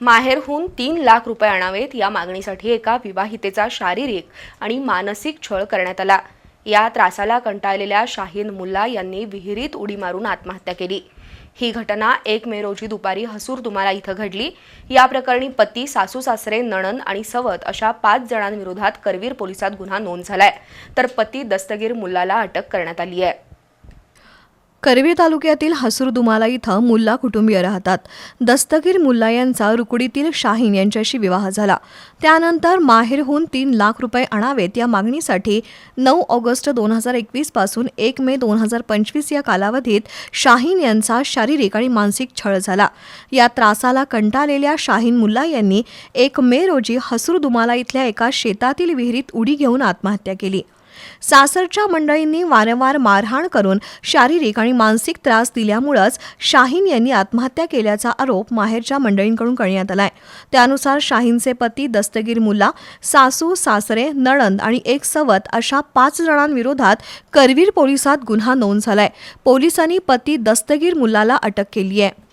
माहेरहून तीन लाख रुपये आणावेत या मागणीसाठी एका विवाहितेचा शारीरिक आणि मानसिक छळ करण्यात आला. या त्रासाला कंटाळलेल्या शाहीन मुल्ला यांनी विहिरीत उडी मारून आत्महत्या केली. ही घटना एक मे रोजी दुपारी हसूर तुम्हाला इथं घडली. या प्रकरणी पती सासू सासरे नणन आणि सवत अशा पाच जणांविरोधात करवीर पोलिसात गुन्हा नोंद झालाय. तर पती दस्तगीर मुल्लाला अटक करण्यात आली आहे. करवी तालुक्यातील हसूरदुमाला इथं मुल्ला कुटुंबीय राहतात. दस्तगीर मुल्ला यांचा रुकडीतील शाहीन यांच्याशी विवाह झाला. त्यानंतर माहेरहून तीन लाख रुपये आणावेत या मागणीसाठी नऊ ऑगस्ट दोन हजार एकवीसपासून एक मे दोन हजार पंचवीस या कालावधीत शाहीन यांचा शारीरिक आणि मानसिक छळ झाला. या त्रासाला कंटाळलेल्या शाहीन मुल्ला यांनी एक मे रोजी हसूरदुमाला इथल्या एका शेतातील विहिरीत उडी घेऊन आत्महत्या केली. सासरच्या मंडळींनी वारंवार मारहाण करून शारीरिक आणि मानसिक त्रास दिल्यामुळंच शाहीन यांनी आत्महत्या केल्याचा आरोप माहेरच्या मंडळींकडून करण्यात आलाय. त्यानुसार शाहीनचे पती दस्तगीर मुल्ला सासू सासरे नणंद आणि एक सवत अशा पाच जणांविरोधात करवीर पोलिसात गुन्हा नोंद झालाय. पोलिसांनी पती दस्तगीर मुल्लाला अटक केली आहे